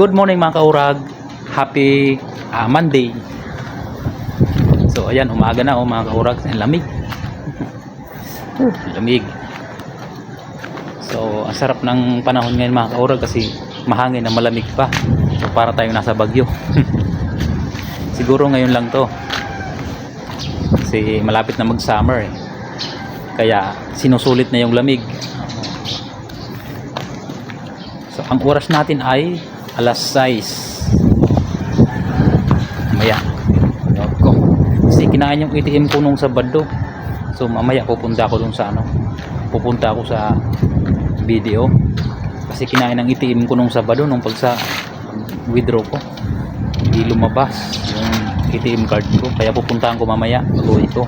Good morning mga kaurag. Happy ah, Monday. So ayan, umaga na oh mga kaurag. Ang lamig. Uh, lamig. So ang sarap ng panahon ngayon mga kaurag kasi mahangin na malamig pa. So para tayong nasa Bagyo. Siguro ngayon lang to. Kasi malapit na mag-summer eh. Kaya sinusulit na yung lamig. So ang oras natin ay alas 6. Mamaya. Note ko. Kasi kinain yung ATM ko nung Sabado. So mamaya pupunta ako dun sa ano. Pupunta ako sa video. Kasi kinain ng ATM ko nung Sabado nung pag sa withdraw ko. Hindi lumabas yung ATM card ko. Kaya pupuntahan ko mamaya bago ito.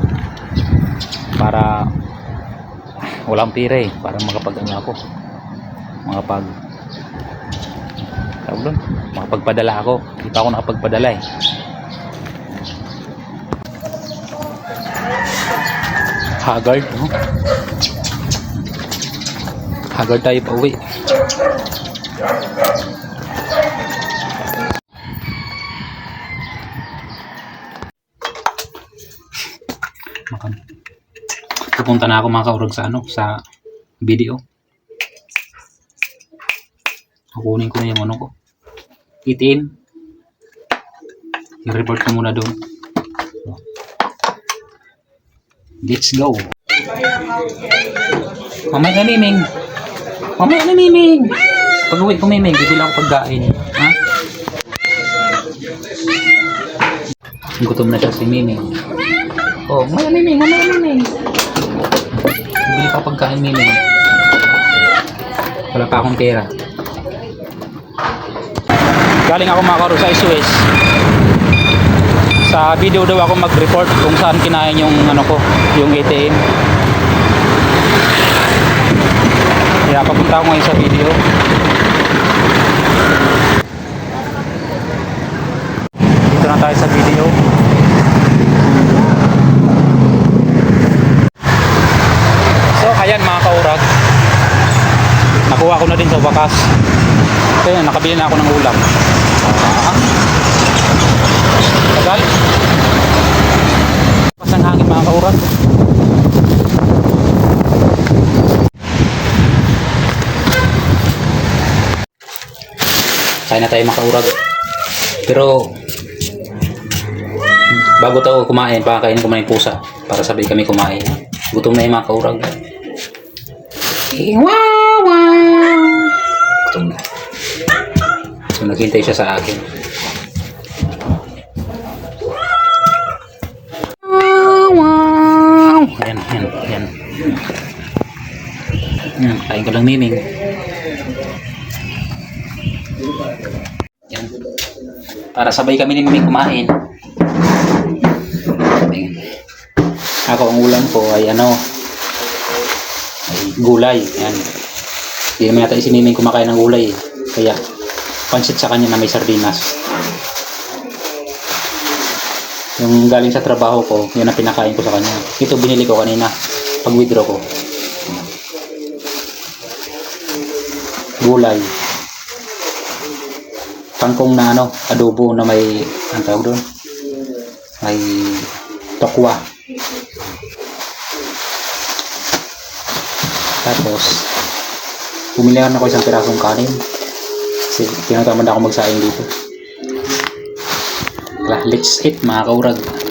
Para walang pira eh. Para makapag ano ako. Makapag tawag doon? Makapagpadala ako. Hindi pa ako nakapagpadala eh. Haggard no? Haggard tayo pa uwi. Makan. Pupunta na ako mga kaurag sa ano? Sa video. Kukunin ko na yung ano ko itim i-report ko muna doon. Let's go. Mamaya na miming. Mamaya na miming. Pag uwi ko miming bibili ako pagkain. Ha? Gutom na siya si miming. Oh mamaya miming mamaya miming. Bibili ka pagkain miming. Wala pa akong pera galing ako makaro sa SOS sa video daw ako mag-report kung saan kinain yung ano ko yung ATM kaya papunta ako ngayon sa video. Dito na tayo sa video so ayan mga kaurag nakuha ko na din sa wakas kaya nakabili na ako ng ulam. Ah. Tagal. Pasang hangin mga kauran. Kain na tayo mga kaurag. Pero bago tayo kumain, pakakainin ko yung pusa para sabay kami kumain. Gutom na yung mga kaurag. Gutom na. So naghintay siya sa akin. Wow! Ayan, ayan, ayan. Ayan, kain ka lang miming. Ayan. Para sabay kami ni Miming kumain. Ayan. Ako ang ulam ko ay ano, ay gulay. Ayan. Hindi naman yata si Miming kumakain ng gulay. eh. Kaya pansit sa kanya na may sardinas. Yung galing sa trabaho ko, yun ang pinakain ko sa kanya. Ito binili ko kanina, pag withdraw ko. Gulay. Kangkong na ano, adobo na may, ang tawag doon? May tokwa. Tapos, bumili ako isang pirasong kanin. Kasi tinatamad ako magsaing dito. Tara, let's eat mga kaurag.